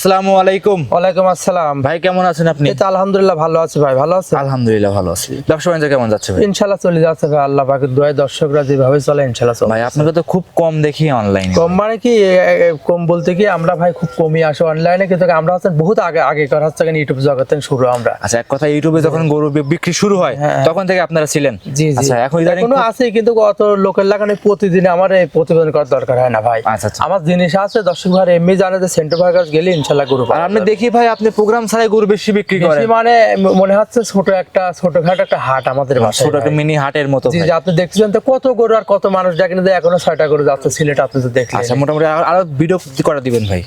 আসসালামু আলাইকুম। ওয়ালাইকুম আসসালাম। ভাই কেমন আছেন আপনি? এই তো আলহামদুলিল্লাহ ভালো আছি ভাই ভালো আছে আলহামদুলিল্লাহ ভালো আছি। ব্যবসা বাণিজ্য কেমন যাচ্ছে ভাই? ইনশাল্লাহ চলে যাচ্ছে ভাই আল্লাহ পাকের দোয়ায় দর্শকরা যেভাবে চলে ইনশাল্লাহ চলে ভাই আপনাকে তো খুব কম দেখি অনলাইনে কম মানে কি কম বলতে কি আমরা ভাই খুব কমই আসি অনলাইনে কিন্তু আমরা হচ্ছে বহুত আগে আগেকার হচ্ছে ইউটিউব জগৎ থেকে শুরু আমরা। আচ্ছা এক কথা ইউটিউবে যখন গরু বিক্রি শুরু হয় হ্যাঁ। তখন থেকে আপনারা ছিলেন। জি জি। আচ্ছা এখন ইদানিং এখনও আছে কিন্তু অত লোকের লাগানে প্রতিদিন আমার এই প্রতিবেদন করার দরকার হয় না ভাই। আচ্ছা, আচ্ছা। আমার জিনিস আছে দর্শক ভাই এমনি জানে যে সেন্টার কাছে গেলে ইনশাল্লাহ গরু আর যাবে। দেখি ভাই আপনি প্রোগ্রাম ছাড়াই গরু বেশি বিক্রি করেন। মানে মনে হচ্ছে ছোট একটা ছোটখাটো একটা হাট আমাদের বাসায় ছোট একটা মিনি হাটের মতো জি জি আপনি দেখছেন তো কত গরু আর কত মানুষ এখনও ছয়টা গরু যাচ্ছে সিলেট আপনি তো দেখলেন। আচ্ছা মোটামুটি আরও ভিডিও করে দিবেন ভাই।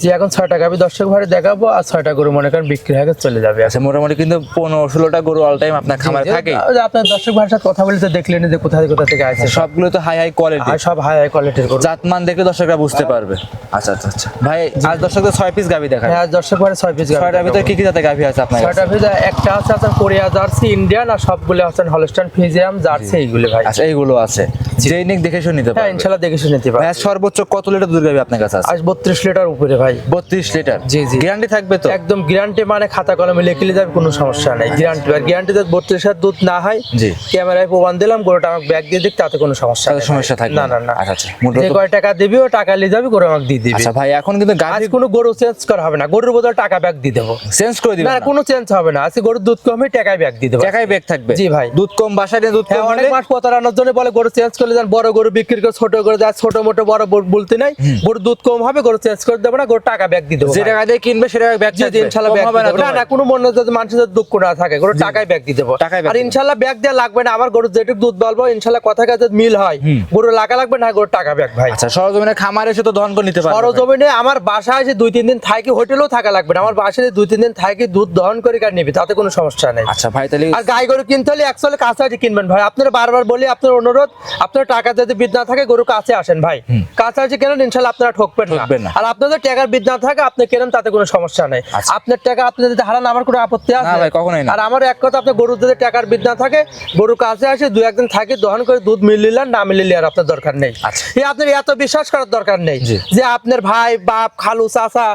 যে এখন ছয়টা গাবি দর্শক ভাড়ে দেখাবো আর ছয়টা গরু মনে করেন বিক্রি হয়ে চলে যাবে। আচ্ছা মোটামুটি কিন্তু পনেরো ষোলোটা গরু অল টাইম আপনার খামারে থাকে আপনার দর্শক ভাইয়ের সাথে কথা বলে তো দেখলেন যে কোথায় কোথা থেকে আসছে সবগুলো তো হাই হাই কোয়ালিটি সব হাই হাই কোয়ালিটির গরু। জাতমান দেখলে দর্শকরা বুঝতে পারবে। আচ্ছা আচ্ছা আচ্ছা। ভাই আজ দর্শকদের ছয় পিস গাবি দেখায় হ্যাঁ দর্শক ভাড়ে ছয় পিস গাবি ছয়টার ভিতরে কি কি জাতের গাভি আছে আপনার? ছয়টা পিস একটা আছে আপনার কোরিয়া জার্সি ইন্ডিয়ান আর সবগুলো আছেন হলস্টাইন ফিজিয়াম জার্সি এইগুলো ভাই। আচ্ছা এইগুলো আছে। যেই নিক দেখে শুনে নিতে হ্যাঁ পারবে। ইনশাল্লাহ দেখে শুনে নিতে পারবে। সর্বোচ্চ কত লিটার দুধ গাভি আপনার কাছে আছে? আজ বত্রিশ লিটার উপরে ভাই। বত্রিশ লিটার জি, জি। গ্যারান্টি থাকবে তো? একদম গ্যারান্টি মানে খাতা কলমে লিখে নিয়ে যাবে কোনো সমস্যা নাই। গ্যারান্টি আর গ্যারান্টি যদি বত্রিশ হাজার দুধ না হয় জি। ক্যামেরায় প্রমাণ দিলাম গরুটা আমাকে ব্যাগ দিয়ে দিক তাতে কোনো সমস্যা নেই। সমস্যা থাকবে না। না না আচ্ছা আচ্ছা। যে কয় টাকা দিবি ও টাকা নিয়ে যাবি গরু আমাকে দিয়ে দিবি। আচ্ছা ভাই এখন কিন্তু গাভি কোনো গরু চেঞ্জ করা হবে না। গরুর বদলে টাকা ব্যাগ দিয়ে দেবো। চেঞ্জ করে দিবেন না কোনো চেঞ্জ হবে না। আজকে গরুর দুধ কমে টাকায় ব্যাগ দিয়ে দেবো। টাকায় ব্যাগ থাকবে। জি ভাই। দুধ কম বাসায় দুধ হ্যাঁ কম অনেক হলে মাস প্রতারণার জন্য বলে গরু চেঞ্জ করে যান বড় গরু বিক্রি করে ছোট করে দেয় ছোট মোটো বড় বলতে নাই। গরু দুধ কম হবে গরু চেঞ্জ করে দেবো না গরু টাকা ব্যাগ দিয়ে দেবো যে টাকা দিয়ে কিনবে সেটা ব্যাগ জি ইনশাল্লাহ ব্যাগ দিয়ে দেবো। না না কোনো মনে যদি মানুষের দুঃখ না থাকে। গরু টাকায় ব্যাগ দিয়ে দেবো। আর দিয়ে দেবো। ইনশাল্লাহ ব্যাগ দেওয়া লাগবে না। আমার গরু যেটুকু দুধ বলব ইনশাল্লাহ কথা কাজে মিল হয়। গরু লাগা লাগবে না গরু টাকা ব্যাগ ভাই। আচ্ছা সরজমিনে খামারে এসে তো ধন করে নিতে পারবে ভাই। সরজমিনে আমার বাসায় যে দুই তিন দিন থাকি হোটেলেও থাকা লাগবে না। আমার বাসায় দুই তিন দিন থাকি দুধ দহন করে কার নিবি তাতে কোনো সমস্যা নেই। আচ্ছা ভাই তাহলে আর গাই গরু কিনতে হলে একচুয়ালি কাছাকাছি কিনবেন ভাই। আপনারা বারবার বলি আপনার অনুরোধ আপনার টাকা যদি বিদ না থাকে গরু কাছে আসেন ভাই। কাছাকাছি কেনেন ইনশাল্লাহ আপনারা ঠকবেন না। আর আপনাদের টাকার বিদ না থাকে আপনি কেনেন তাতে কোনো সমস্যা নেই। আচ্ছা। আপনার টাকা আপনি যদি হারান আমার কোনো আপত্তি আছে? না ভাই, কখনোই না। আর আমার এক কথা আপনার গরু যদি টাকার বিদ না থাকে গরু কাছে আসে দু একদিন থাকে দহন করে দুধ মিলিলেন না মিলিলে আর আপনার দরকার নেই। আচ্ছা। এই আপনার এত বিশ্বাস করার দরকার নেই যে আপনার ভাই বাপ খালু চাচা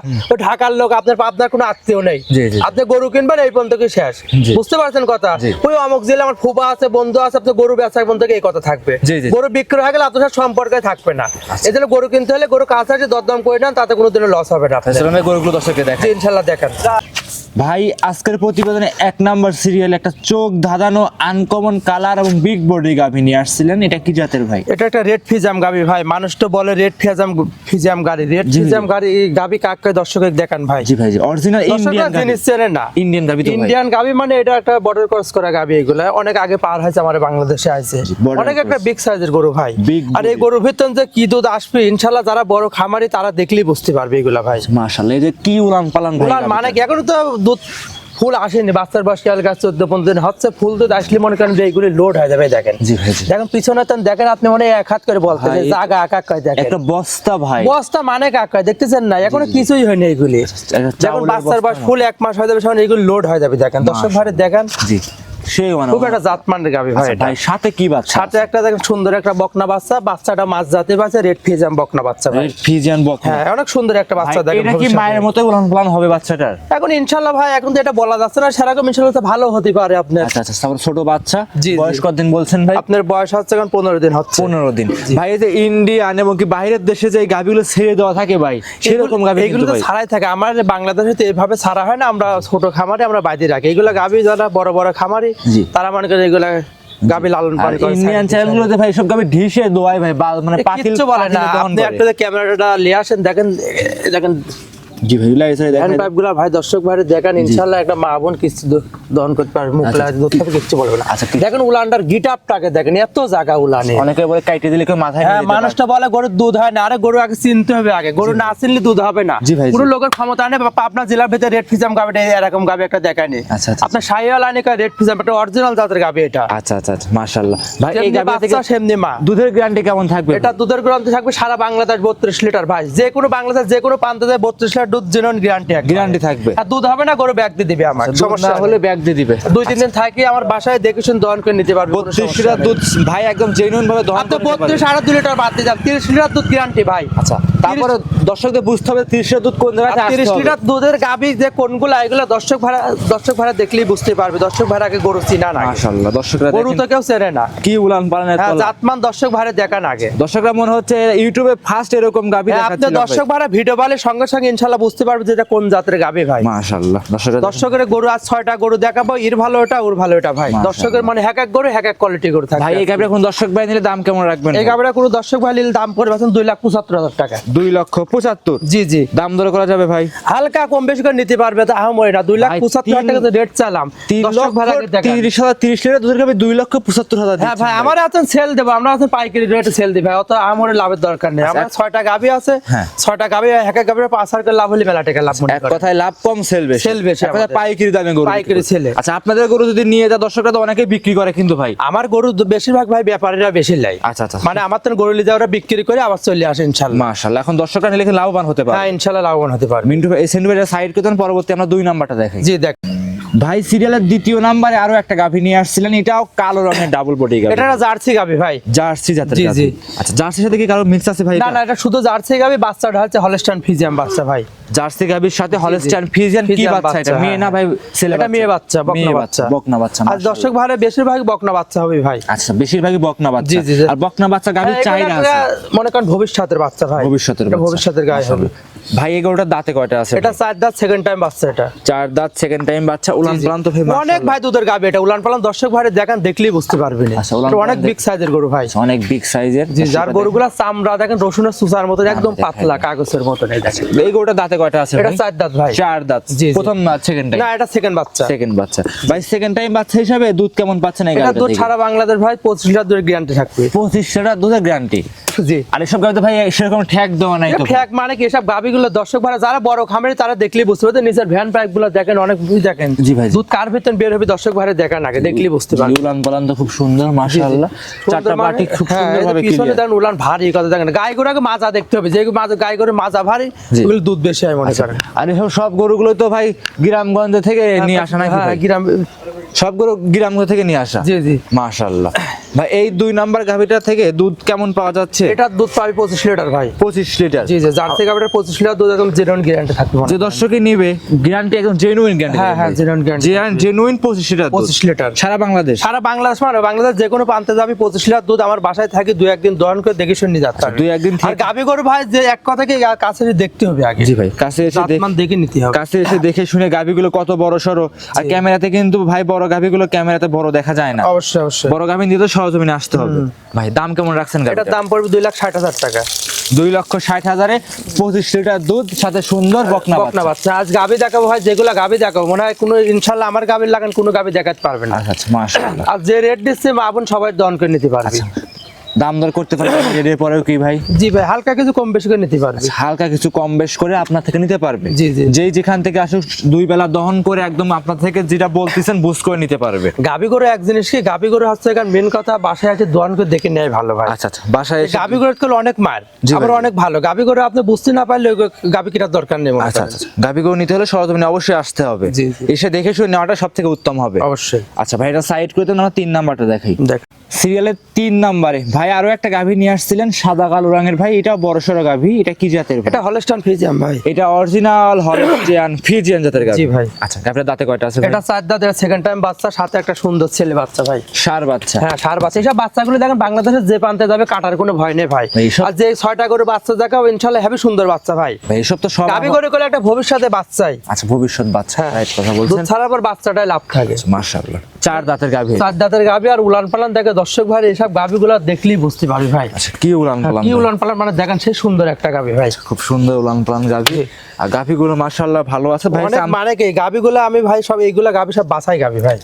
ঢাকার লোক আপনার আপনার কোনো আত্মীয় নেই। আপনি গরু কিনবেন এই পর্যন্ত কি শেষ? বুঝতে পারছেন কথা? ওই অমুক জেলে আমার ফুবা আছে বন্ধু আছে আপনার গরু বেচা পর্যন্ত এই কথা থাকবে। গরু বিক্রি হয়ে গেলে আপনার সম্পর্কে থাকবে না। এই জন্য গরু কিনতে হলে গরু কাছে আসে দরদাম করে নেন তাতে কোনো দিনও লস হবে না। গরুগুলো দর্শককে জি, দেখে ইনশাল্লাহ দেখেন। ভাই আজকের প্রতিবেদনে এক নাম্বার সিরিয়াল একটা চোখ ধাঁধানো আনকমন কালার এবং বিগ বডি গাভি নিয়ে আসছিলেন। এটা কি জাতের ভাই? এটা একটা রেড ফিজাম গাবি ভাই। মানুষ তো বলে রেড ফিজাম ফিজাম গাড়ি। রেড। ফিজাম গাড়ি এই গাবি কাককে দর্শকের দেখান ভাই? জি ভাই জি। অরিজিনাল ইন্ডিয়ান জিনিস চেনে না। ইন্ডিয়ান গাভি ইন্ডিয়ান গাবি মানে এটা একটা বর্ডার ক্রস করা গাবি এগুলা। অনেক আগে পার হয়েছে বাংলাদেশে আছে অনেক একটা বিগ সাইজের গরু ভাই। আর এই গরুর ভিতর যে কি দুধ আসবে ইনশাল্লাহ যারা বড় খামারি তারা দেখলেই বুঝতে পারবে এগুলা ভাই। মাশাআল্লাহ এই যে কি উলান পালান মানে এখনও তো দুধ ফুল আসেনি বাচ্চার বয়স কাল গাছ চোদ্দ পনেরো দিন হচ্ছে? ফুল দুধ আসলে মনে করেন যে এইগুলি লোড হয়ে যাবে দেখেন। দেখেন পিছনে তো দেখেন আপনি মনে এক হাত করে বলতে আগা জাগা এক কয় দেখেন। একটা বস্তা ভাই। বস্তা মানে এক কাকা দেখতেছেন না? এখনও কিছুই হয়নি এইগুলি যখন বাচ্চার বয়স ফুল এক মাস হয়ে যাবে তখন এইগুলি লোড হয়ে যাবে দেখেন। দর্শক ভাই দেখেন। জি। সেই মানে খুব একটা জাতমানের গাবি ভাই আচ্ছা, ভাই সাথে কি বাচ্চা সাথে একটা দেখেন সুন্দর একটা বকনা বাচ্চা বাচ্চাটা মাছ জাতে বাচ্চা রেড ফিজাম বকনা বাচ্চা ভাই। ফিজিয়ান বক হ্যাঁ অনেক সুন্দর একটা বাচ্চা দেখেন এটা কি মায়ের মতো উলান পালান হবে বাচ্চাটার? এখন ইনশাল্লাহ ভাই এখন তো এটা বলা যাচ্ছে না সেরকম ইনশাল্লাহ তো ভালো হতে পারে আপনার। আচ্ছা আচ্ছা তারপর ছোট বাচ্চা। বয়স কতদিন বলছেন ভাই? আপনার বয়স হচ্ছে এখন পনেরো দিন হচ্ছে। পনেরো দিন। ভাই এই যে ইন্ডিয়ান এবং কি বাইরের দেশে যে গাভিগুলো ছেড়ে দেওয়া থাকে ভাই সেরকম গাভি এগুলো তো ছাড়াই থাকে। আমার বাংলাদেশে তো এভাবে ছাড়া হয় না আমরা ছোট খামারে আমরা বাইরে রাখি। এগুলো গাবি যারা বড় বড় খামারি। তারা মনে করে এগুলা গাবি লালন পালন করে ইন্ডিয়ান। চ্যানেলগুলোতে ভাই সব গাভি ঢিসে দোয়ায় ভাই মানে পাতিল কিছু বলে না আপনি একটা ক্যামেরাটা নিয়ে আসেন দেখেন দেখেন জি ভাই লাইসে হ্যান্ড দেখেন। পাইপগুলা ভাই দর্শক ভাই দেখেন ইনশাল্লাহ একটা মা বোন কিস্তি দহন করতে পারবে মুখ আচ্ছা, লাগে দুধ খাবে কিচ্ছু বলবে না। আচ্ছা, দেখেন উলানটার গিটাপটাকে দেখেন এত জায়গা উলানে। অনেকে বলে কাইটে দিলে কেউ মাথায় হ্যাঁ। মানুষটা বলে গরুর দুধ হয় না আরে গরু আগে চিনতে হবে আগে। গরু না চিনলে দুধ হবে না। পুরো লোকের ক্ষমতা নেই জেলার ভিতরে রেড ফিজাম গাবিটা এরকম গাবি একটা দেখায়নি আচ্ছা, আচ্ছা, আপনার শাহিওয়াল আনিকা রেড ফিজাম একটা অরিজিনাল জাতের গাবি এটা। আচ্ছা আচ্ছা আচ্ছা মাশাআল্লাহ। ভাই এই থেকে সেমনি মা। দুধের গ্যারান্টি কেমন থাকবে? এটা দুধের গ্রান্তি থাকবে সারা বাংলাদেশ বত্রিশ লিটার ভাই। যে কোনো বাংলাদেশ যে কোনো প্রান্তে যায় বত্রিশ লিটার দুধ জেনুইন গ্যারান্টি গ্যারান্টি থাকবে। আর দুধ হবে না গরু ব্যাগ দিয়ে দিবে আমার সমস্যা না হলে ব্যাগ দিয়ে দিবে। দুই তিন দিন থাকি আমার বাসায় দেখে শুনে দহন করে নিতে পারবে কোনো বত্রিশ সমস্যা লিটার দুধ ভাই একদম জেনুইন ভাবে দহন আপনি করে নিতে পারবে। বত্রিশ আরও দুই লিটার বাদ দিয়ে যান। তিরিশ লিটার দুধ গ্যারান্টি ভাই। আচ্ছা তারপরে দর্শকদের বুঝতে হবে তিরিশ লিটার দুধ কোন জায়গায় তিরিশ হবে। লিটার দুধের গাভী যে কোনগুলো এগুলো দর্শক ভাড়া দর্শক ভাড়া দেখলেই বুঝতে পারবে। দর্শক ভাড়া আগে গরু চিনা না মাশাআল্লাহ দর্শকরা গরু তো কেউ চেনে না। কি উলান পালানের হ্যাঁ তলা। জাতমান দর্শক ভাড়া দেখান আগে। দর্শকরা মনে হচ্ছে ইউটিউবে ফার্স্ট এরকম গাবি হ্যাঁ, আপনি দর্শক ভাড়া ভিডিও বলে সঙ্গে সঙ্গে ইনশাল্লাহ বুঝতে পারবে যে এটা কোন জাতের গাভী ভাই। মাশাআল্লাহ। দর্শকের গরু আজ ছয়টা গরু দেখাবো ইর ভালো এটা ওর ভালো এটা ভাই। দর্শকের মানে এক এক গরু এক এক কোয়ালিটি গরু থাকে ভাই এই গাবিটা কোন দর্শক ভাই নিলে দাম কেমন রাখবেন? এই গাভীটা কোনো দর্শক ভাই নিলে দাম পড়বে এখন দুই লাখ পঁচাত্তর হাজার টাকা। দুই লক্ষ পঁচাত্তর? জি জি। দাম দর করা যাবে ভাই? হালকা কম বেশি করে নিতে পারবে তা আহামরি না। দুই লাখ ভাই, পঁচাত্তর হাজার তিন- টাকা রেট চালাম। দর্শক লক্ষ ভাড়া আগে দেখান। তিরিশ হাজার তিরিশ লিটার দুধের গাবি দুই লক্ষ পঁচাত্তর হাজার হ্যাঁ ভাই আমার এখন সেল দেবো আমরা এখন পাইকারি রেটে সেল দিই ভাই অত আমার লাভের দরকার নেই। আমার ছয়টা গাভি আছে হ্যাঁ। ছয়টা গাভি এক এক গাভির পাঁচ হাজার করে লাভ হলে মেলা টাকা লাভ এক কথায় লাভ কম সেল বেশি। Sell বেশি এক পাইকারি দামে গরু পাইকারি। আচ্ছা আপনাদের গরু যদি নিয়ে যা দর্শকরা তো অনেকে বিক্রি করে কিন্তু ভাই। আমার গরু বেশিরভাগ ভাই ব্যাপারীরা বেশি লাই আচ্ছা আচ্ছা। মানে আমার তো গরু লিজা ওরা বিক্রি করে আবার চলে আসে ইনশাআল্লাহ মাশাআল্লাহ এখন দর্শকরা নিলে কিন্তু লাভবান হতে পারে? হ্যাঁ ইনশাল্লাহ লাভবান হতে পারে। মিন্টু ভাই এই সেন্টু সাইড করে দেন পরবর্তী আমরা দুই নাম্বারটা দেখাই। জি দেখ। ভাই সিরিয়ালের দ্বিতীয় নাম্বারে আরও একটা গাভী নিয়ে আসছিলেন। এটাও কালো রঙের ডাবল বডি গাভী। এটা জার্সি গাভি ভাই। জার্সি জাতের জি, জি। আচ্ছা জার্সির সাথে কি কারও মিক্স আছে ভাই না না এটা শুধু জার্সি গাভি বাচ্চাটা হচ্ছে হলস্টাইন ফিজিয়াম বাচ্চা ভাই। জার্সি গাভীর সাথে হলস্টাইন ফিজিয়ান কি বাচ্চা এটা? মেয়ে না ভাই ছেলে এটা মেয়ে বাচ্চা, বকনা বাচ্চা। বকনা বাচ্চা আর দর্শক ভাড়া বেশিরভাগ বকনা বাচ্চা হবে ভাই। আচ্ছা বেশিরভাগই বকনা বাচ্চা। জি, জি। আর বকনা বাচ্চা গাভীর হ্যাঁ, চাহিদা আছে। মনে করেন ভবিষ্যতের বাচ্চা ভাই। ভবিষ্যতের বাচ্চা। ভবিষ্যতের গায়ে হবে। ভাই এগুলোটার দাঁতে কয়টা আছে? এটা চার দাঁত সেকেন্ড টাইম বাচ্চা এটা। চার দাঁত সেকেন্ড টাইম বাচ্চা উলান। পালান তো ভাই অনেক ভাই দুধের গাবে এটা। উলান পালান দর্শক ভাই দেখান দেখলেই বুঝতে পারবেন আচ্ছা, অনেক বিগ সাইজের গরু ভাই। অনেক বিগ সাইজের জি যার গরুগুলা চামড়া দেখেন রসুনের সুসার মতো একদম পাতলা কাগজের মতন এই দেখেন। এই গরুটার দাঁতে কয়টা আছে এটা চার দাঁত ভাই। চার দাঁত। প্রথম সেকেন্ড টাইম না এটা সেকেন্ড বাচ্চা। সেকেন্ড বাচ্চা। ভাই সেকেন্ড টাইম বাচ্চা হিসাবে দুধ কেমন পাচ্ছেন এই এটা দুধ সারা বাংলাদেশ ভাই পঁচিশ লিটার দুধের গ্যারান্টি থাকবে। পঁচিশ লিটার দুধের গ্যারান্টি জি। আর এসব গাড়িতে ভাই সেরকম ঠ্যাক দেওয়া নাই তো। ফ্যাক মানে কি এসব গাবিগুলো দর্শক ভাড়া যারা বড় খামারে তারা দেখলেই বুঝতে পারবে। নিজের ভ্যান পাইপগুলো দেখেন অনেক বুঝ দেখেন। জি ভাই, দুধ কার ভিতর বের হবে দর্শক ভাড়া দেখান আগে দেখলেই বুঝতে পারবে। উলান পালান তো খুব সুন্দর মাশাআল্লাহ। চারটা মানে- বাটি খুব হ্যাঁ, সুন্দর ভাবে পিছনে দেখেন উলান ভারী কথা দেখেন। গাই গরুকে মাজা দেখতে হবে যে মাজা গাই গরু মাজা ভারী জি। ওগুলো দুধ বেশি হয় মনে করেন। আর এসব সব গরুগুলো তো ভাই গ্রামগঞ্জ থেকে নিয়ে আসা নাকি হ্যাঁ ভাই? গ্রাম সব গরু গ্রামগঞ্জ থেকে নিয়ে আসা? জি জি। মাশাআল্লাহ। ভাই এই দুই নাম্বার গাভিটা থেকে দুধ কেমন পাওয়া যাচ্ছে? এটার দুধ পাবি পঁচিশ লিটার ভাই। পঁচিশ লিটার। জি জি জার্সি গাবিটার পঁচিশ লিটার দুধ একদম জেরন গ্যারান্টি থাকবে যে দর্শকই নিবে গ্যারান্টি একদম জেনুইন গ্যারান্টি হ্যাঁ, হ্যাঁ, genuine guarantee। জেনুইন পঁচিশ লিটার পঁচিশ লিটার। সারা বাংলাদেশ? সারা বাংলাদেশ মানে বাংলাদেশ যে কোনো প্রান্তে যাবি পঁচিশ লিটার দুধ আমার বাসায় থাকি দুই একদিন দহন করে দেখে শুনে যাচ্ছে দুই একদিন আর গাবি গরু ভাই যে এক কথাকে কাছে দেখতে হবে আগে। জি ভাই কাছে এসে দেখে নিতে হবে। কাছে এসে দেখে শুনে গাভিগুলো কত বড় সড়ো। আর ক্যামেরাতে কিন্তু ভাই বড় গাভিগুলো ক্যামেরাতে বড় দেখা যায় না। অবশ্যই অবশ্যই। বড় গাভি নিয়ে তো সরজমিনে আসতে হবে। ভাই দাম কেমন রাখছেন এটার দাম পড়বে দুই লাখ ষাট হাজার টাকা। দুই লক্ষ ষাট হাজারে পঁচিশ লিটার দুধ সাথে সুন্দর বকনা বকনা বাচ্চা। আজ গাবি দেখাবো হয় যেগুলো গাবি দেখাবো। মনে হয় কোনো ইনশাল্লাহ আমার গাবির লাগান কোনো গাবি দেখাতে পারবে না। আচ্ছা আচ্ছা মাশাআল্লাহ। আর যে রেট দিচ্ছে মা বোন সবাই দন করে নিতে পারবে। দাম দর করতে পারবে? এর পরেও কি ভাই? জি ভাই হালকা কিছু কম বেশি করে নিতে পারবে। হালকা কিছু কম বেশ করে আপনার থেকে নিতে পারবে। জি, জি। যেই যেখান থেকে আসুক দুই বেলা দহন করে একদম আপনার থেকে যেটা বলতেছেন বুঝ করে নিতে পারবে। গাবি গরু এক জিনিস কি গাবি গরু হচ্ছে মেন কথা বাসায় আছে দোয়ান করে দেখে নেয় ভালো ভাই। আচ্ছা আচ্ছা বাসায় এসে গাবি গরু করলে অনেক মার আবার অনেক ভালো। গাবি গরু আপনি বুঝতে না পারলে গাবি কিনার দরকার নেই মনে আচ্ছা আচ্ছা গাভি গরু নিতে হলে সরজমিনে অবশ্যই আসতে হবে। এসে দেখে শুনে নেওয়াটা সব থেকে উত্তম হবে। অবশ্যই। আচ্ছা ভাই এটা সাইড করে আমরা তিন নাম্বারটা দেখাই। দেখ। সিরিয়ালের তিন নাম্বারে। ভাই আরও একটা গাভি নিয়ে আসছিলেন সাদা কালো রঙের ভাই এটা বড় সড়ো গাভি এটা কি জাতের এটা হলস্টান ফিজিয়াম ভাই। এটা অরিজিনাল হলস্টিয়ান ফিজিয়ান জাতের গাভি। জি ভাই। আচ্ছা গাভিটার দাঁতে কয়টা আছে এটা চার দাঁত সেকেন্ড টাইম বাচ্চা সাথে একটা সুন্দর ছেলে বাচ্চা ভাই। সার বাচ্চা। হ্যাঁ সার বাচ্চা। এইসব বাচ্চাগুলো দেখেন বাংলাদেশের যে প্রান্তে যাবে কাটার কোনো ভয় নেই ভাই। আর যে ছয়টা করে বাচ্চা দেখাও ইনশাল্লাহ হেবি সুন্দর বাচ্চা ভাই। ভাই এসব তো সব গাবি করে করে একটা ভবিষ্যতে বাচ্চাই। আচ্ছা ভবিষ্যৎ বাচ্চা হ্যাঁ। রাইট কথা দুধ বলছেন ছাড়ার পর বাচ্চাটাই লাভ থাকে। মাশাআল্লাহ। চার দাঁতের গাভি। চার দাঁতের গাবি আর উলান পালান দেখে দর্শক ভাই এইসব গাবিগুলো দেখলেই বুঝতে পারবে ভাই। আচ্ছা কি উলান পালান কি উলান পালান? মানে দেখেন সে সুন্দর একটা গাবি ভাই। খুব সুন্দর উলান পালান গাভি। আর গাভিগুলো মাশাআল্লাহ ভালো আছে ভাই মানে কি গাবিগুলো আমি ভাই সব এইগুলা গাবি সব বাছাই গাবি ভাই।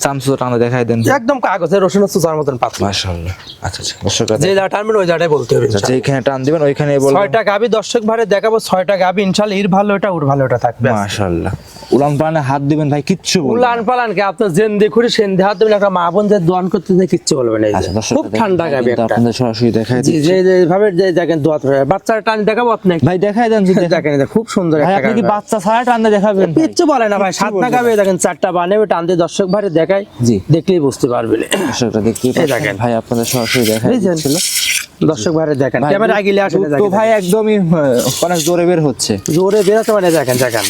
টানা দেখাই দেন। একদম কাগজে রসুন মতন পাতলা। মাশাআল্লাহ। আচ্ছা আচ্ছা দর্শকরা যে যা টানবেন ওই জায়গায় বলতে হবে আচ্ছা যেখানে টান দিবেন ওইখানে বলবেন। ছয়টা গাবি দর্শক ভারে দেখাবো ছয়টা গাবি ইনশাল্লাহ ইর ভালো এটা ওর ভালো এটা থাকবে মাশাআল্লাহ। উলান পালানে হাত দিবেন ভাই কিচ্ছু বলবেন উলান পালান কি আপনার জেন দেখুরি সেন দেহাত দেবেন একটা মা বোন যে দোয়ান করতে যায় কিচ্ছু বলবে না এই যে। আচ্ছা দর্শক খুব ঠান্ডা গাবি একটা। সরাসরি দেখাই জি যে যে ভাবে যে দেখেন দোয়াত বাচ্চার টান দেখাবো আপনি ভাই দেখাই দেন যদি দেখেন খুব সুন্দর একটা আপনি কি বাচ্চা ছাড়া টান দেখাবেন ভাই? কিচ্ছু বলে না ভাই সাত গাবি দেখেন চারটা বানাবে টান দিয়ে দর্শক ভারে দেখায় জি। দেখলেই বুঝতে পারবে। দর্শকরা দেখতেই দেখেন। ভাই আপনাদের সরাসরি দেখাই? দিচ্ছিল। দর্শক ভাইরা দেখেন ভাই, ক্যামেরা দুধ- গিলে আসলে তো ভাই একদমই অনেক জোরে বের হচ্ছে। জোরে বেরোতে মানে দেখেন দেখেন।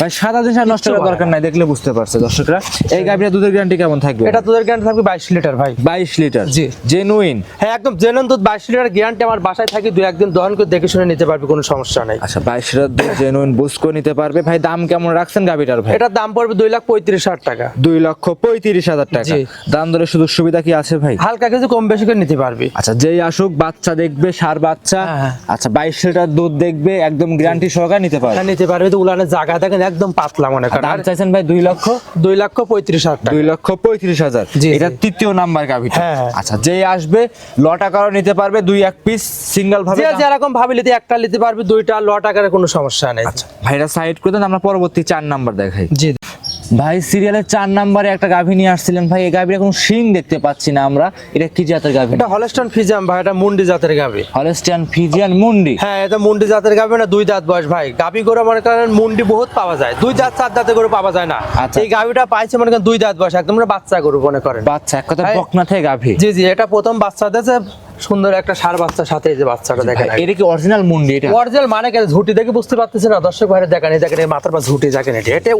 ভাই সাদা জিনিস আর নষ্ট করার দরকার নাই দেখলে বুঝতে পারছে দর্শকরা। এই গাভীর দুধের গ্যারান্টি কেমন থাকবে? এটা তোদের গ্যারান্টি থাকবে বাইশ লিটার ভাই। বাইশ লিটার? জি। জেনুইন হ্যাঁ একদম জেনুইন দুধ বাইশ লিটার গ্যারান্টি আমার বাসায় থাকি দুই একদিন দহন করে দেখে শুনে নিতে পারবে কোনো সমস্যা নাই। আচ্ছা বাইশ লিটার দুধ জেনুইন বুঝ করে নিতে পারবে। ভাই দাম কেমন রাখছেন গাভীটার ভাই? এটার দাম পড়বে দুই লাখ পঁয়ত্রিশ হাজার টাকা। দুই লক্ষ পঁয়ত্রিশ হাজার টাকা। দাম দরে সুযোগ সুবিধা কি আছে ভাই? হালকা কিছু কম বেশি করে নিতে পারবি। আচ্ছা যেই আসুক বাচ্চা দেখবে সার বাচ্চা। হ্যাঁ, হ্যাঁ। আচ্ছা বাইশ লিটার দুধ দেখবে একদম গ্যারান্টি সহকারে নিতে পারবে। হ্যাঁ, নিতে পারবে তো উলানের জায়গা দেখেন একদম পাতলা মনে করেন। দাম চাইছেন ভাই দুই লক্ষ? দুই লক্ষ পঁয়ত্রিশ হাজার দুই লক্ষ পঁয়ত্রিশ হাজার। এটা তৃতীয় নাম্বার গাভিটা। হ্যাঁ, হ্যাঁ। আচ্ছা যেই আসবে লট টাকারও নিতে পারবে দুই এক পিস সিঙ্গেল ভাবে যে যেরকম ভাবি নিতে একটা নিতে পারবে দুইটা লট আকারে কোনো সমস্যা নেই। ভাইরা সাইড করে দেন আমরা পরবর্তী চার নাম্বার দেখাই। জি। ভাই সিরিয়ালের চার নাম্বারে একটা গাভী নিয়ে আসছিলেন। ভাই এই গাভীর এখন শিং দেখতে পাচ্ছি না আমরা। এটা কি জাতের গাভী? এটা হলস্টন ফিজিয়াম ভাই এটা মুন্ডি জাতের গাভী। হলস্টিয়ান ফিজিয়ান মুন্ডি? হ্যাঁ এটা মুন্ডি জাতের গাভী না দুই দাঁত বয়স ভাই। গাভী গরু মনে করেন মুন্ডি বহুত পাওয়া যায়। দুই দাঁত চার দাঁতের গরু পাওয়া যায় না। আচ্ছা। এই গাভীটা পাইছে মনে করেন দুই দাঁত বয়স একদম বাচ্চা গরু মনে করেন। বাচ্চা এক কথা বকনা থেকে গাভী। জি জি এটা প্রথম বাচ্চা দিয়েছে। সুন্দর একটা সার বাচ্চার সাথে এই যে বাচ্চাটা দেখেন। এটা কি অরিজিনাল মুন্ডি এটা? অরিজিনাল মানে কেন ঝুটি দেখে বুঝতে পারতেছে না? দর্শক ভাইরে দেখেন এই দেখেন মাথার পা ঝুটি দেখেন এটা। এটা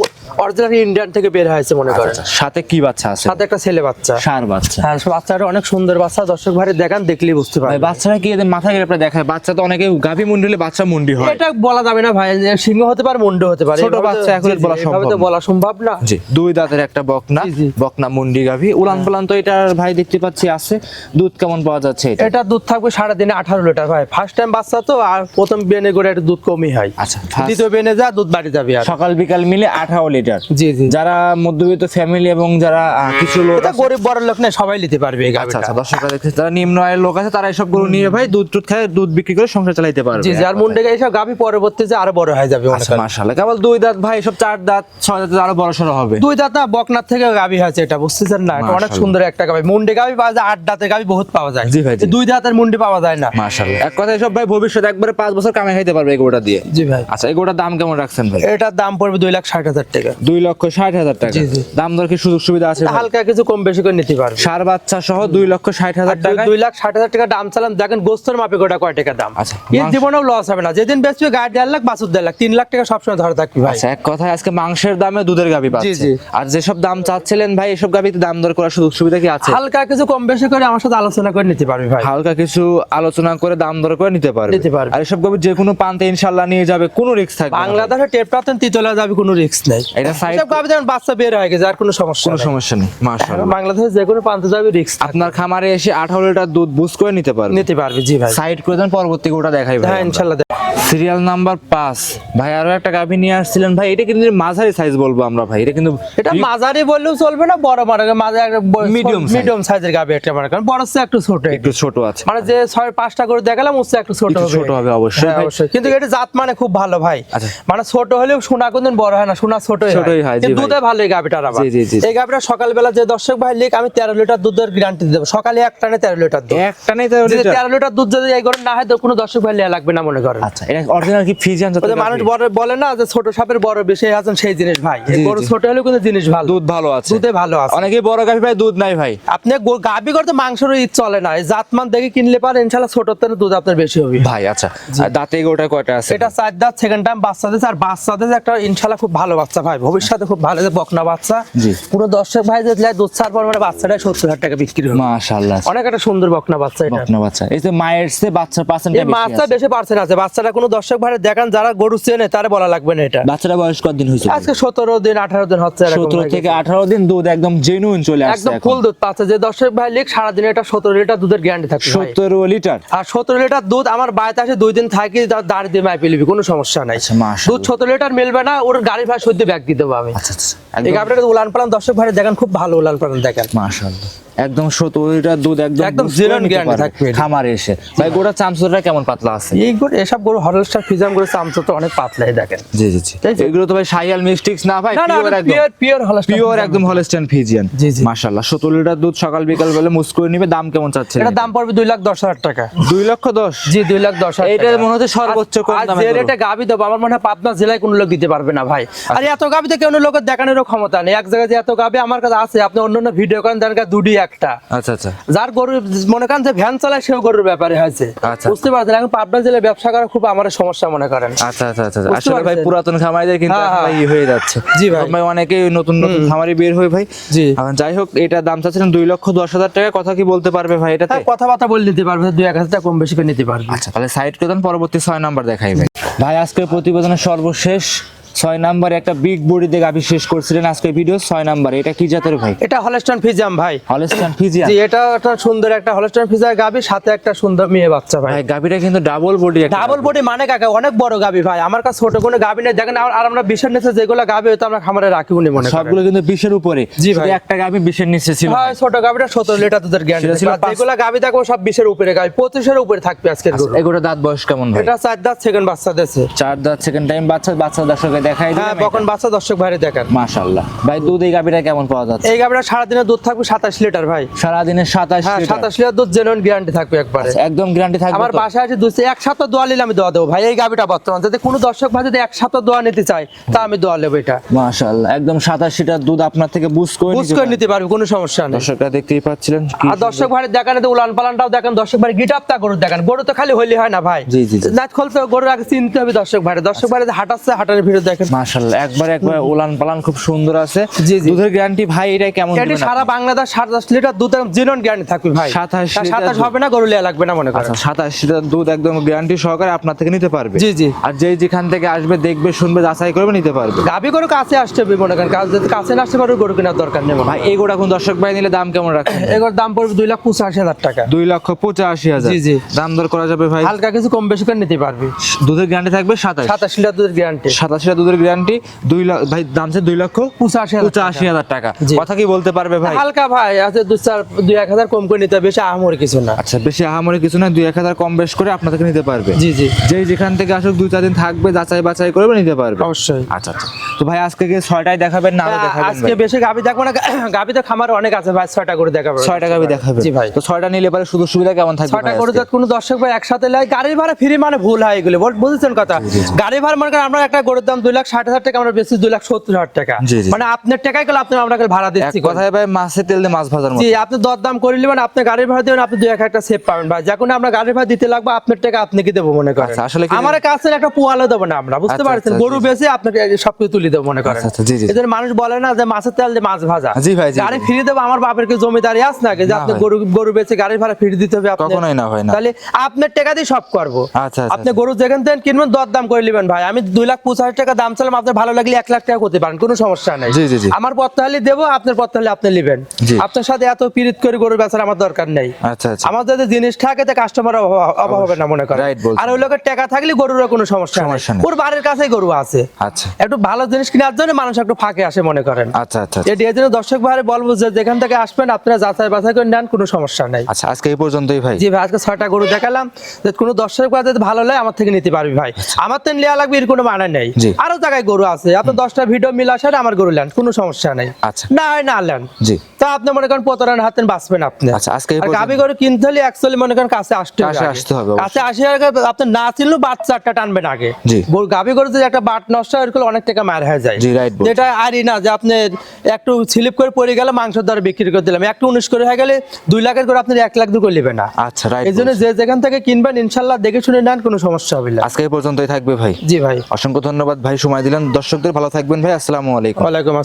অরিজিনাল ইন্ডিয়ান থেকে বের হয়েছে মনে করেন। আচ্ছা, সাথে কি বাচ্চা আছে? সাথে একটা ছেলে বাচ্চা। সার বাচ্চা। হ্যাঁ বাচ্চাটা অনেক সুন্দর বাচ্চা। দর্শক ভাইরে দেখান দেখলেই বুঝতে পারবে বাচ্চারা কি এদের মাথা গেলে দেখায়? বাচ্চা তো অনেকে গাভী মুন্ডি হলে বাচ্চা মুন্ডি হয়। এটা বলা যাবে না ভাই সিংহ হতে পারে মুন্ড হতে পারে। ছোট বাচ্চা এখন বলা সম্ভব তো না। বলা সম্ভব না। জি দুই দাঁতের একটা বকনা। বকনা মুন্ডি গাভী। উলান পালান তো এটার ভাই দেখতে পাচ্ছি আছে। দুধ কেমন পাওয়া যাচ্ছে এটা? এটা? দুধ থাকবে সারা দিনে আঠারো লিটার ভাই। ফার্স্ট টাইম বাচ্চা তো আর প্রথম বেনে করে একটু দুধ কমই হয়। আচ্ছা দ্বিতীয় বেনে যা দুধ বাড়ি যাবে আর। সকাল বিকাল মিলে আঠারো লিটার। জি জি। যারা মধ্যবিত্ত ফ্যামিলি এবং যারা কিছু লোক এটা গরিব বড় লোক নেই সবাই নিতে পারবে এই আচ্ছা আচ্ছা দর্শকরা দেখছে যারা নিম্ন আয়ের লোক আছে তারা এসব গরু নিয়ে ভাই দুধ টুধ খায় দুধ বিক্রি করে সংসার চালাইতে পারবে। জি জি আর মুন্ডে এইসব গাভি পরবর্তী যে আরও বড় হয়ে যাবে আচ্ছা মাশাআল্লাহ। কেবল দুই দাঁত ভাই সব চার দাঁত ছয় দাঁত আরও বড় সড়ো হবে। দুই দাঁত না বকনার থেকে গাভি হয়েছে এটা বুঝতেছেন না? এটা অনেক সুন্দর একটা গাভি। মুন্ডে গাভি পাওয়া যায় আট দাঁতের গাভি বহুত পাওয়া যায়। জি ভাই। দুই দাঁতের মুন্ডি পাওয়া যায় না। মাশাআল্লাহ। এক কথায় সব ভাই ভবিষ্যৎ একবারে পাঁচ বছর কামাই খাইতে পারবে এই গরুটা দিয়ে। জি ভাই। আচ্ছা এই গরুটার দাম কেমন রাখছেন ভাই? এটার দাম পড়বে দুই লাখ ষাট হাজার টাকা। দুই লক্ষ ষাট হাজার টাকা। দাম দর কি সুযোগ সুবিধা আছে হালকা কিছু কম বেশি করে নিতে পারবে। সার বাচ্চা সহ দুই লক্ষ ষাট হাজার টাকা দুই- লাখ ষাট হাজার টাকা দাম চালান দেখেন গোস্তর মাপে গোটা কয় টাকা দাম। আচ্ছা, এর মাংস- জীবনেও লস হবে না। যেদিন বেচবে গাড়ি দেড় লাখ বাসুর দেড় লাখ তিন লাখ টাকা সবসময় ধরে থাকবি ভাই। আচ্ছা এক কথায় আজকে মাংসের দামে দুধের গাবি পাচ্ছে। জি। আর যেসব দাম চাচ্ছিলেন ভাই এসব গাবিতে দাম দর করার সুযোগ সুবিধা কি আছে? হালকা কিছু কম বেশি করে আমার সাথে আলোচনা করে নিতে পারবে ভাই। হালকা কিছু আলোচনা করে দাম দর করে নিতে পারবে। নিতে পারবে। আর এসব গাবি যে কোনো প্রান্তে ইনশাল্লাহ নিয়ে যাবে কোনো রিস্ক থাকবে বাংলাদেশে টেপ প্রাতন তিতলা যাবে কোনো রিস্ক নেই। এটা সাইড সব গাভি যেমন বাচ্চা বের হয়ে গেছে আর কোনো সমস্যা কোনো সমস্যা নেই মাশাআল্লাহ। বাংলাদেশে যে কোনো প্রান্তে যাবে রিস্ক আপনার খামারে এসে আঠারো লিটার দুধ বুঝ করে নিতে পারবে। নিতে পারবি জি ভাই। সাইড করে দেন পরবর্তী গোটা দেখাই ভাই হ্যাঁ আমরা। ইনশাল্লাহ সিরিয়াল নাম্বার পাঁচ। ভাই আরও একটা গাভী নিয়ে আসছিলেন ভাই এটা কিন্তু মাঝারি সাইজ বলব আমরা ভাই এটা কিন্তু এটা মাঝারি বললেও চলবে না বড় মানে মাঝে Medium size। মিডিয়াম সাইজের গাভী একটা মানে কারণ বড় একটু ছোট একটু। ছোট আছে। মানে যে ছয় পাঁচটা করে দেখালাম চেয়ে একটু ছোট হবে। ছোট হবে অবশ্যই। হ্যাঁ, অবশ্যই। কিন্তু এটা জাত মানে খুব ভালো ভাই। আচ্ছা। মানে ছোট হলেও সোনা কোনদিন বড় হয় না সোনা ছোটই ছোটই হয়, দুধে ভালো এই গাভিটার আবার। জি, জি, জি। এই গাভিটা সকালবেলা যে দর্শক ভাই লিখ আমি তেরো লিটার দুধের গ্যারান্টি দেবো। সকালে এক টানে তেরো লিটার দুধ। একটা নেই তাহলে যদি তেরো লিটার দুধ যদি এই করে না হয় তো কোনো দর্শক ভাই লিয়া লাগবে না মনে করেন। আচ্ছা এটা অরিজিনাল কি ফিজিয়ান মানুষ বড় বলে না যে ছোট সাপের বড় বেশি আছেন সেই জিনিস ভাই। জি। ছোট হলেও কিন্তু জিনিস ভালো। দুধ ভালো আছে। দুধে ভালো আছে। অনেকে বড় গাভি ভাই দুধ নাই ভাই। আপনি গাভী করতে মাংসের ঈদ চলে না। এই জাতমান দেখে কিনলে পারে ইনশাল্লাহ ছোট থেকে দুধ আপনার বেশি হবে। ভাই আচ্ছা দাঁতে গোটা কয়টা আছে? এটা চার দাঁত সেকেন্ড টাইম বাচ্চা দিয়েছে আর বাচ্চা দিয়েছে একটা ইনশাল্লাহ খুব ভালো বাচ্চা ভাই ভবিষ্যতে খুব ভালো বকনা বাচ্চা। জি। পুরো দর্শক ভাই যদি দুধ ছাড় পর মানে বাচ্চাটা সত্তর হাজার টাকা বিক্রি হবে। মাশাআল্লাহ। অনেক একটা সুন্দর বকনা বাচ্চা এটা। বকনা বাচ্চা। এই যে মায়ের সে বাচ্চার এই পার্সেন্টটা মাছটা বেশি বেশি পার্সেন্ট আছে। বাচ্চাটা কোনো দর্শক ভাই দেখান যারা গরু চেনে তারা বলা লাগবে না এটা। বাচ্চাটা বয়স কতদিন হয়েছে? আজকে সতেরো দিন আঠারো দিন হচ্ছে এরকম সতেরো হয়ে থেকে গেছে। আঠারো দিন দুধ একদম জেনুইন চলে আসছে একদম ফুল দুধ পাচ্ছে। যে দর্শক ভাই লিখ সারাদিন এটা সতেরো লিটার দুধের গ্যারান্টি থাকবে সতেরো লিটার? আর সতেরো লিটার দুধ আমার বাড়িতে আসে দুই দিন থাকি দাঁড় দিয়ে মাই পেলিবি কোনো সমস্যা নাই। আচ্ছা। দুধ সতেরো লিটার মিলবে না ওর গাড়ি ভাড়া সদ্য ব্যাগ দিতে আমি আচ্ছা আচ্ছা। এই গাড়িটা উলান পালান দর্শক ভাড়া দেখেন খুব ভালো উলান পালান দেখেন। মাশাআল্লাহ। একদম লিটার দুধ একদম একদম। থাকবে। খামারে এসে। ভাই গোটা চামচুরটা কেমন পাতলা আছে? এই এসব গরু ফিজাম তো অনেক পাতলাই দেখেন। জি জি জি। এগুলো তো ভাই সাইয়াল মিস্টিক্স না ভাই পিওর একদম। পিওর হরলস্টার পিওর একদম হলস্টেন ফিজিয়ান জি, জি। মাশাআল্লাহ 17 লিটার দুধ সকাল বিকাল বেলা মুস করে নিবে দাম কেমন চাচ্ছে? এটা দাম পড়বে দুই লাখ দশ হাজার টাকা। 2 লক্ষ 10 জি দুই লাখ দশ হাজার এইটা টাকা। মনে হচ্ছে সর্বোচ্চ কম আর দামে রেটে গাবি দেবো আমার মনে হয় পাবনা জেলায় কোনো লোক দিতে পারবে না ভাই। আর এত গাবিতে কেউ লোকের দেখানোর ক্ষমতা নেই। এক জায়গায় যে এত গাবি আমার কাছে আছে আপনি অন্য অন্য ভিডিও করেন দেন দুটি একটা। আচ্ছা আচ্ছা। যার গরু মনে করেন যে ভ্যান চালায় সেও গরুর ব্যাপারে হয়েছে। আচ্ছা। বুঝতে পারছেন? এখন পাবনা জেলায় ব্যবসা করা খুব আমার সমস্যা মনে করেন। আচ্ছা আচ্ছা আচ্ছা আসলে ভাই পুরাতন খামারিদের কিন্তু হ্যাঁ, হ্যাঁ। ভাই ই হয়ে যাচ্ছে। জি ভাই। ভাই অনেকেই নতুন নতুন খামারি বের হয় ভাই জি। এখন যাই হোক এটা দাম চাচ্ছিলেন দুই লক্ষ দশ হাজার টাকা। কথা কি বলতে পারবে ভাই এটাতে? হ্যাঁ কথাবার্তা বলে নিতে পারবে দুই এক হাজার টাকা কম বেশি করে নিতে পারবে। আচ্ছা তাহলে সাইড করে দেন পরবর্তী ছয় নাম্বার দেখাই ভাই। ভাই আজকের প্রতিবেদনের সর্বশেষ ছয় নাম্বারে একটা বিগ বডি দিয়ে গাভি শেষ করছিলেন আজকে ভিডিও ছয় নাম্বারে। এটা কি জাতের ভাই? এটা হলস্টন ফিজাম ভাই। হলস্টাইন ফিজিয়ান জি এটা একটা সুন্দর একটা হলস্টন ফিজার গাবি সাথে একটা সুন্দর মেয়ে বাচ্চা ভাই। ভাই গাভিটা কিন্তু ডাবল বডি ডাবল বডি মানে কাকা অনেক বড় গাবি ভাই। আমার কাছে ছোট কোনো গাবি নেই। দেখেন আর আমরা বিশের নিচে যেগুলো গাবি হতো আমরা খামারে রাখি উনি মনে সবগুলো কিন্তু বিশের উপরে। জি ভাই। একটা গাভি বিশের নিচে ছিল হয় ছোট গাবিটা সতেরো লিটার দুধের সেটা ছিল যেগুলো গাবি থাকব সব বিশের উপরে গাবি। পঁচিশের উপরে থাকবে আজকে গরু। এগুলো দাঁত বয়স কেমন ভাই? এটা চার দাঁত সেকেন্ড বাচ্চা দিয়েছে। চার দাঁত সেকেন্ড টাইম বাচ্চা বাচ্চা দর্শকে দেখাই হ্যাঁ বকন বাচ্চা দর্শক ভাইরে দেখেন। মাশাআল্লাহ। ভাই দুধ এই গাভিটা কেমন পাওয়া যাচ্ছে? এই গাবিটা সারাদিনে দুধ থাকবে সাতাশ লিটার ভাই। সারাদিনে সাতাশ হ্যাঁ সাতাশ লিটার দুধ জেনুইন গ্যারান্টি থাকবে একবারে। একদম গ্যারান্টি থাকবে আমার বাসায় আছে দুই এক সপ্তাহ দোয়া নিলে আমি দোয়া দেবো ভাই এই গাবিটা বর্তমান। যদি কোনো দর্শক ভাই যদি এক সপ্তাহ দোয়া নিতে চায় তা আমি দোয়া নেব এটা। মাশাআল্লাহ একদম সাতাশ লিটার দুধ আপনার থেকে বুঝ করে বুঝ করে নিতে পারবে কোনো সমস্যা নেই। দর্শকরা দেখতেই পাচ্ছিলেন আর দর্শক ভাই দেখেন এতে উলান পালানটাও দেখেন দর্শক ভাই গিটাপ তা গরু দেখেন। গরু তো খালি হইলে হয় না ভাই। জি, জি। নাচ খুলতে গরু আগে চিনতে হবে দর্শক ভাই দর্শক ভাই হাঁটাচ্ছে হাঁটানোর ভিডিও দেখেন। মাশাআল্লাহ একবার একবার পালান খুব সুন্দর আছে। জি, জি। দুধের গ্যারান্টি ভাই এটা কেমন এটি সারা বাংলাদেশ সাতাশ লিটার দুধ জিনন গ্যারান্টি থাকবে ভাই। 27 লিটার সাতাশ দুধ। হবে না গরু লিয়া লাগবে না মনে করেন। আচ্ছা সাতাশ লিটার দুধ একদম গ্যারান্টি সহকারে আপনার থেকে নিতে পারবে। জি, জি। আর যেই যেখান থেকে আসবে দেখবে শুনবে যাচাই করবে নিতে পারবে। গাবি গরু কাছে আসতে হবে মনে করেন কাছে কাছে না আসতে পারবে গরু কেনার দরকার নেই ভাই এই গোটা কোন দর্শক ভাই নিলে দাম কেমন রাখছেন? এগুলোর দাম পড়বে দুই লাখ পঁচাশি হাজার টাকা। দুই লক্ষ পঁচাশি হাজার। জি, জি। দাম দর করা যাবে ভাই? হালকা কিছু কম বেশি করে নিতে পারবি। দুধের গ্যারান্টি থাকবে সাতাশ। সাতাশ লিটার দুধের গ্যারান্টি সাতাশ লিটার দুধের গ্যারান্টি দুই লাখ ভাই দাম আছে দুই লক্ষ পঁচাশি হাজার টাকা। কথা কি বলতে পারবে ভাই? হালকা ভাই আছে দুই চার দুই এক হাজার কম করে নিতে হবে বেশি আহামরি কিছু না। আচ্ছা বেশি আহামরি কিছু না দুই এক হাজার কম বেশ করে আপনার থেকে নিতে পারবে। জি জি। যেই যেখান থেকে আসুক দুই চার দিন থাকবে যাচাই বাছাই করবে নিতে পারবে। অবশ্যই। আচ্ছা আচ্ছা। তো ভাই আজকে কি ছয়টায় দেখাবেন না আরও দেখাবেন আজকে বেশি গাবি দেখব না গাবি তো খামার অনেক আছে ভাই ছয়টা করে দেখাবো। ছয় টাকা দেখাবে জি ভাই। তো ছয়টা নিলে পরে সুযোগ সুবিধা কেমন থাকবে ছয়টা করে? কোনো দর্শক ভাই একসাথে লাই গাড়ি ভাড়া ফ্রি মানে ভুল হয় এগুলো। বুঝেছেন কথা? গাড়ি ভাড়া মানে আমরা একটা গরুর দাম দুই লাখ ষাট হাজার টাকা আমরা বেশি দুই লাখ সত্তর হাজার টাকা। মানে আপনার টাকায় গেলে আপনার আমরা ভাড়া দিচ্ছি। কথায় ভাই তেল দিয়ে মাছ ভাজার জি আপনি দরদাম করে নেবেন আপনি গাড়ি ভাড়া দেবেন আপনি দুই এক একটা সেভ পাবেন ভাই। যখন আমরা গাড়ি ভাড়া দিতে লাগবে আপনার টাকা আপনি কি দেবো মনে করেন? আচ্ছা, আসলে আমার কাছে একটা পোয়ালে দেবো না আমরা বুঝতে আচ্ছা, পারছেন? আচ্ছা, গরু। বেশি আপনাকে সবকিছু তুলে দেবো মনে করেন। এদের মানুষ বলে না যে মাছের তেল দিয়ে মাছ ভাজা। জি ভাই, গাড়ি। ফিরে দেবো আমার বাপের কি জমিদারি আছে নাকি? যে না আপনি গরু গরু বেচে গাড়ি ভাড়া ফিরে দিতে হবে আপনার? কখনোই না ভাই, না। তাহলে আপনার টাকা দিয়ে সব করব। আপনি গরু যেখান থেকে কিনবেন দর দাম করে নেবেন ভাই। আমি দুই লাখ পঁচাশি টাকা দাম চালাম আপনার ভালো লাগলে এক লাখ টাকা করতে পারেন কোনো সমস্যা নেই। জি, জি, জি। আমার পথ তাহলে দেবো আপনার পথ তাহলে আপনি নেবেন। আপনার সাথে এত পিরিত করে গরু বেচার আমার দরকার নেই। আচ্ছা আচ্ছা। আমার যদি জিনিস থাকে তো কাস্টমার অভাব হবে না মনে করেন। আর ওই লোকের টাকা থাকলে গরুর কোনো সমস্যা সমস্যা নেই। ওর বাড়ির কাছেই গরু আছে। আচ্ছা। একটু ভালো জিনিস কেনার জন্য মানুষ একটু ফাঁকে আসে মনে করেন। আচ্ছা আচ্ছা এটি এই জন্য দর্শক ভাইরে বলব যে যেখান থেকে আসবেন আপনারা যাচাই বাছাই করে নেন কোনো সমস্যা নাই। আচ্ছা আজকে এই পর্যন্তই ভাই। জি ভাই আজকে ছয়টা গরু দেখালাম। যে কোনো দর্শক ভাই যদি ভালো লাগে আমার থেকে নিতে পারবি ভাই। আমার তো নেওয়া লাগবে এর কোনো মানে নেই। জি। আরও জায়গায় গরু আছে। আপনি দশটা ভিডিও মিলে আমার গরু নেন কোনো সমস্যা নেই। আচ্ছা। না হয় না নেন। জি। তো আপনি মনে করেন হাতে বাঁচবেন আপনি। আচ্ছা, আজকে গরু কিনতে হলে অ্যাকচুয়ালি মনে করেন কাছে আসতে হবে আসতে হবে, কাছে আসে আগে আপনি না চিনলেও বাচ্চা একটা টানবেন আগে। গরু- গরু যদি একটা বাট নষ্ট হয় এরকম অনেক টাকা মার হয়ে যায়। যেটা আরই না যে আপনি একটু স্লিপ করে পড়ে গেলে মাংসের দ্বারা বিক্রি করে দিলাম। একটু উনিশ করে হয়ে গেলে দুই লাখের করে আপনি এক লাখ দিয়ে করে নেবেন না। আচ্ছা রাইট এই জন্য যে যেখান থেকে কিনবেন ইনশাল্লাহ দেখে শুনে নেন কোনো সমস্যা হবে না। আজকে পর্যন্তই থাকবে ভাই। জি ভাই। অসংখ্য ধন্যবাদ ভাই সময় দিলেন। দর্শকদের ভালো থাকবেন ভাই। আসসালামু আলাইকুম। ওয়ালাইকুম